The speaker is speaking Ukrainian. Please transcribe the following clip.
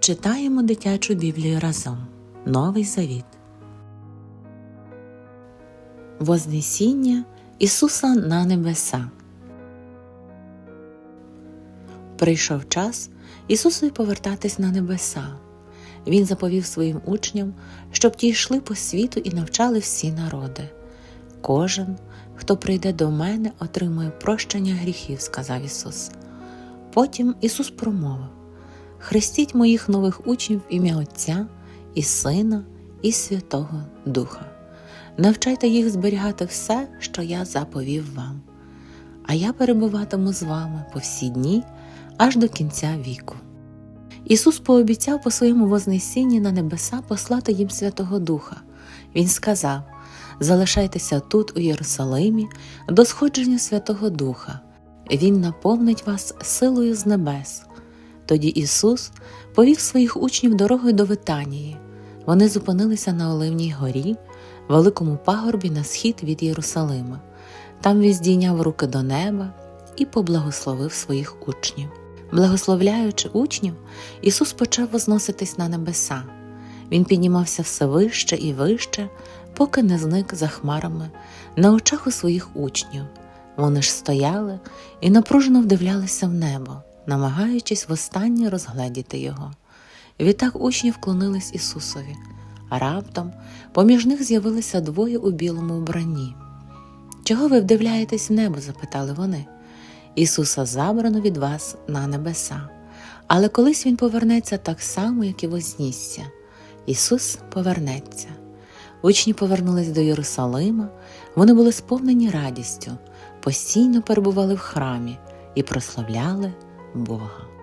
Читаємо дитячу Біблію разом. Новий Завіт. Вознесіння Ісуса на небеса. Прийшов час Ісусові повертатись на небеса. Він заповів своїм учням, щоб ті йшли по світу і навчали всі народи. Кожен, хто прийде до мене, отримує прощення гріхів, сказав Ісус. Потім Ісус промовив: Хрестіть моїх нових учнів в ім'я Отця і Сина, і Святого Духа. Навчайте їх зберігати все, що я заповів вам. А я перебуватиму з вами по всі дні аж до кінця віку. Ісус пообіцяв по своєму Вознесінні на небеса послати їм Святого Духа. Він сказав: Залишайтеся тут, у Єрусалимі, до сходження Святого Духа. Він наповнить вас силою з небес. Тоді Ісус повів своїх учнів дорогою до Витанії. Вони зупинилися на Оливній горі, великому пагорбі на схід від Єрусалима. Там він здійняв руки до неба і поблагословив своїх учнів. Благословляючи учнів, Ісус почав возноситись на небеса. Він піднімався все вище і вище, поки не зник за хмарами на очах у своїх учнів. Вони ж стояли і напружено вдивлялися в небо, намагаючись востаннє розгледіти його. Відтак учні вклонились Ісусові, а раптом поміж них з'явилися двоє у білому вбранні. Чого ви вдивляєтесь в небо? запитали вони. Ісуса забрано від вас на небеса, але колись Він повернеться так само, як і вознісся. Ісус повернеться. Учні повернулись до Єрусалима, вони були сповнені радістю, постійно перебували в храмі і прославляли 我。嗯